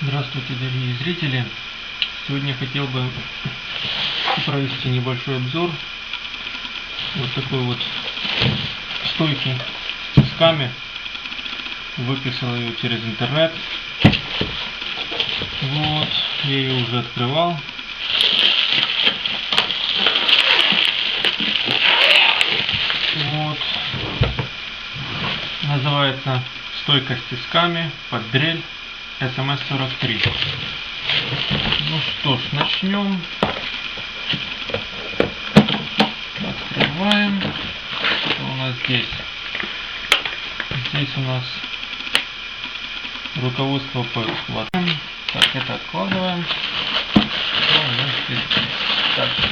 Здравствуйте, дорогие зрители! Сегодня хотел бы провести небольшой обзор вот такой вот стойки с тисками. Выписал ее через интернет. Вот, я ее уже открывал. Вот. Называется стойка с тисками под дрель СМС-43. Ну что ж, начнем. Открываем. Что у нас здесь? Здесь у нас руководство по эксплуатации. Так, это откладываем. Что у нас здесь дальше?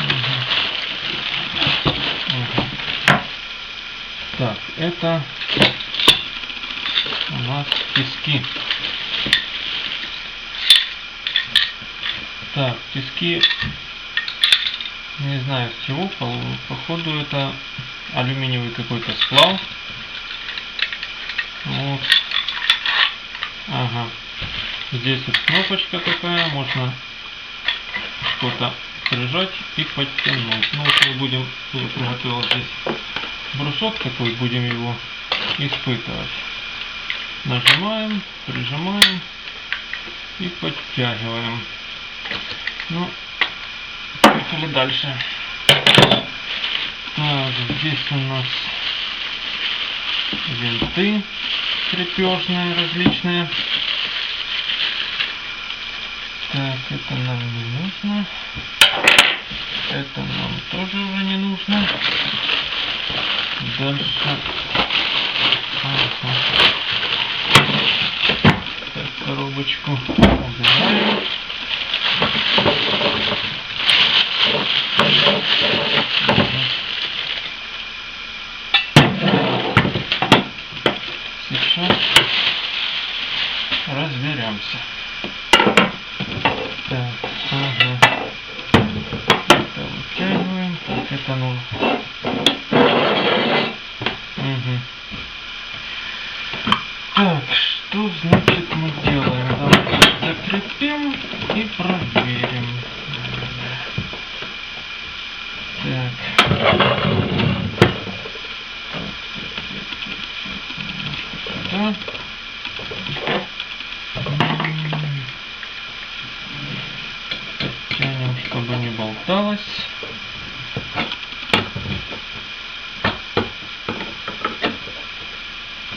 Мгм. Мгм. Так, это нас тиски. Так, тиски, не знаю с чего, по- походу это алюминиевый какой-то сплав. Вот. Ага. Здесь вот кнопочка такая, можно что-то прижать и подтянуть. Ну вот мы будем, я приготовил здесь брусок такой, будем его испытывать. Нажимаем, прижимаем и подтягиваем. Ну, поехали дальше. Так, здесь у нас винты крепежные различные. Так, это нам не нужно. Это нам тоже уже не нужно. Дальше. Ага. Коробочку убираем. Сейчас разберемся. Так, ага. Это вытягиваем. Так, это ну. Мгм. Так, что значит мы делаем? Давайте закрепим и проверим. Так. Сюда. М. Подтянем, чтобы не болталось.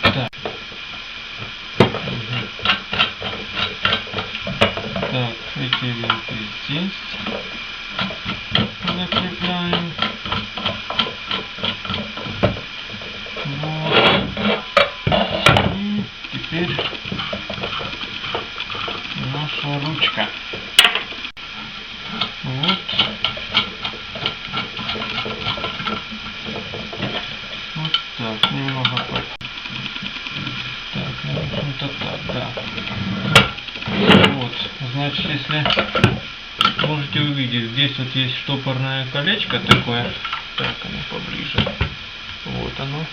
Так. Так, эти винты здесь закрепляем. Вот. И теперь наша ручка. Вот. Вот так, немного под. Так, ну, в общем-то так, да. Вот, значит, если можете вот есть штопорное колечко такое. Так, оно поближе. Вот оно.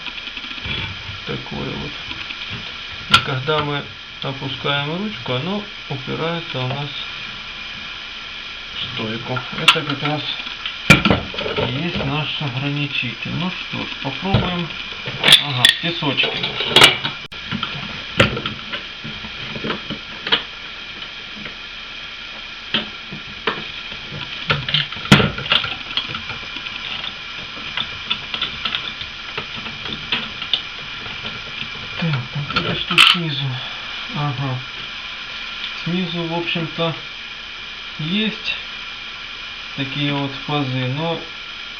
Такое вот. И когда мы опускаем ручку, оно упирается у нас в стойку. Это как раз есть наш ограничитель. Ну что ж, попробуем. Ага, песочки. Так, ну это что снизу? Ага. Снизу, в общем-то, есть такие вот пазы, но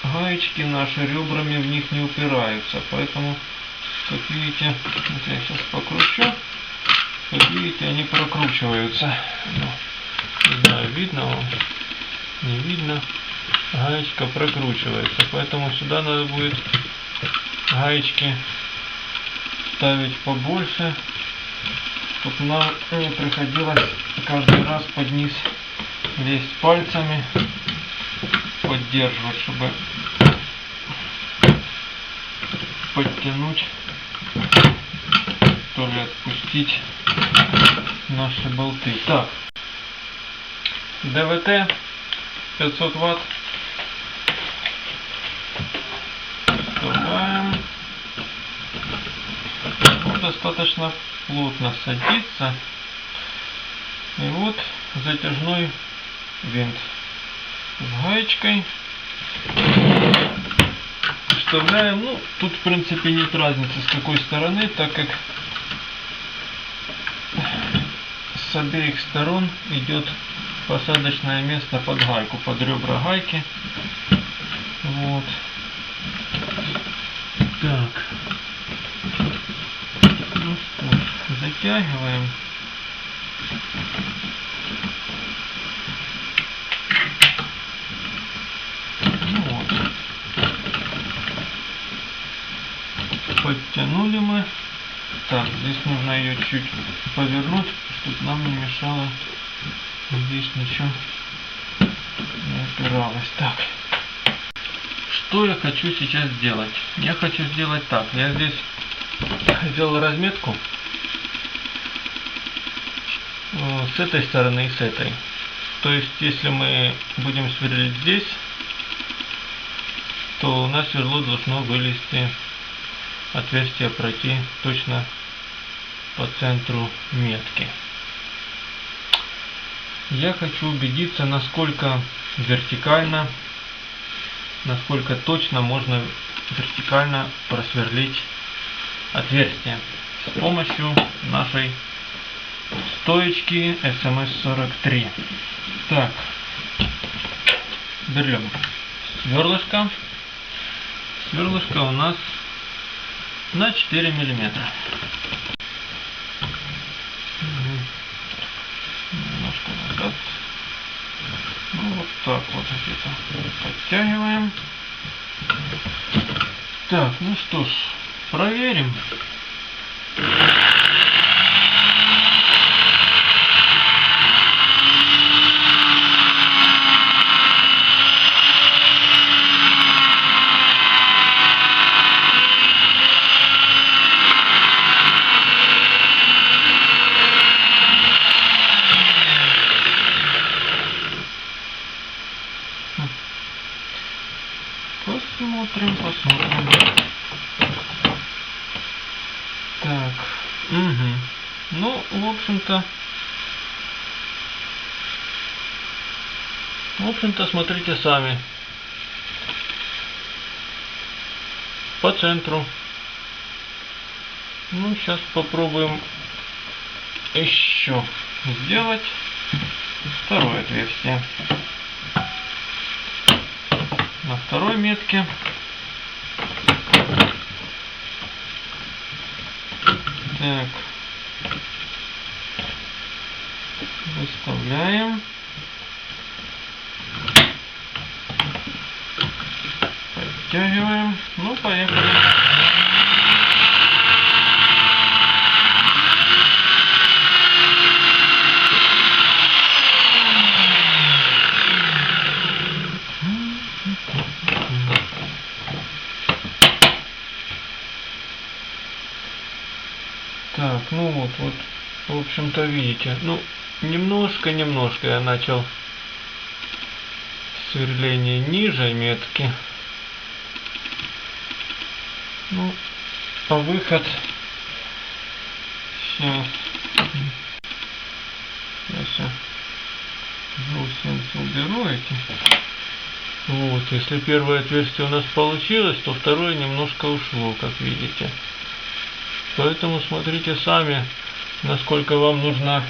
гаечки наши ребрами в них не упираются, поэтому, как видите, вот я сейчас покручу, как видите, они прокручиваются. Ну, не знаю, видно вам, не видно, гаечка прокручивается, поэтому сюда надо будет гаечки ставить побольше, чтобы нам не приходилось каждый раз под низ лезть пальцами, поддерживать, чтобы подтянуть, то ли отпустить наши болты. Так, ДВТ 500 ватт. Вставляем. Ну, достаточно плотно садится. И вот затяжной винт с гаечкой. Вставляем, ну, тут в принципе нет разницы с какой стороны, так как с обеих сторон идет посадочное место под гайку, под ребра гайки. Вот. Так. Ну что ж, затягиваем. Ну вот. Подтянули мы. Так, здесь нужно ее чуть повернуть, чтобы нам не мешало здесь ничего не опиралось. Так, что я хочу сейчас сделать? Я хочу сделать так. Я здесь сделал разметку с этой стороны и с этой. То есть, если мы будем сверлить здесь, то у нас сверло должно вылезти, отверстие пройти точно по центру метки. Я хочу убедиться, насколько вертикально, насколько точно можно вертикально просверлить отверстие с помощью нашей стоечки SMS43. Так, берем сверлышко. Сверлышко у нас на 4 миллиметра. Немножко назад. Ну вот так вот где-то подтягиваем. Так, ну что ж, проверим. Угу. Ну, в общем-то, в общем-то, смотрите сами. По центру. Ну, сейчас попробуем еще сделать второе отверстие на второй метке. Так. Выставляем. Подтягиваем. Ну, поехали. Так, ну вот, вот, в общем-то, видите, ну, немножко-немножко я начал сверление ниже метки. Ну, а выход сейчас, сейчас я гусеницы уберу эти. Вот, если первое отверстие у нас получилось, то второе немножко ушло, как видите. Поэтому смотрите сами, насколько вам нужна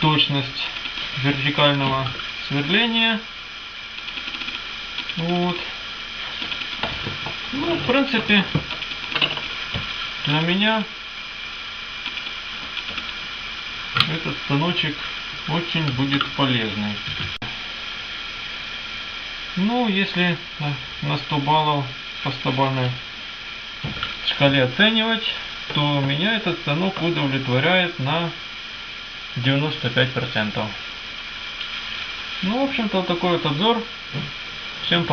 точность вертикального сверления. Вот. Ну, в принципе, для меня этот станочек очень будет полезный. Ну, если на 100 баллов по 100 бальной шкале оценивать, то меня этот станок удовлетворяет на 95%. Ну, в общем-то, такой вот обзор. Всем пока.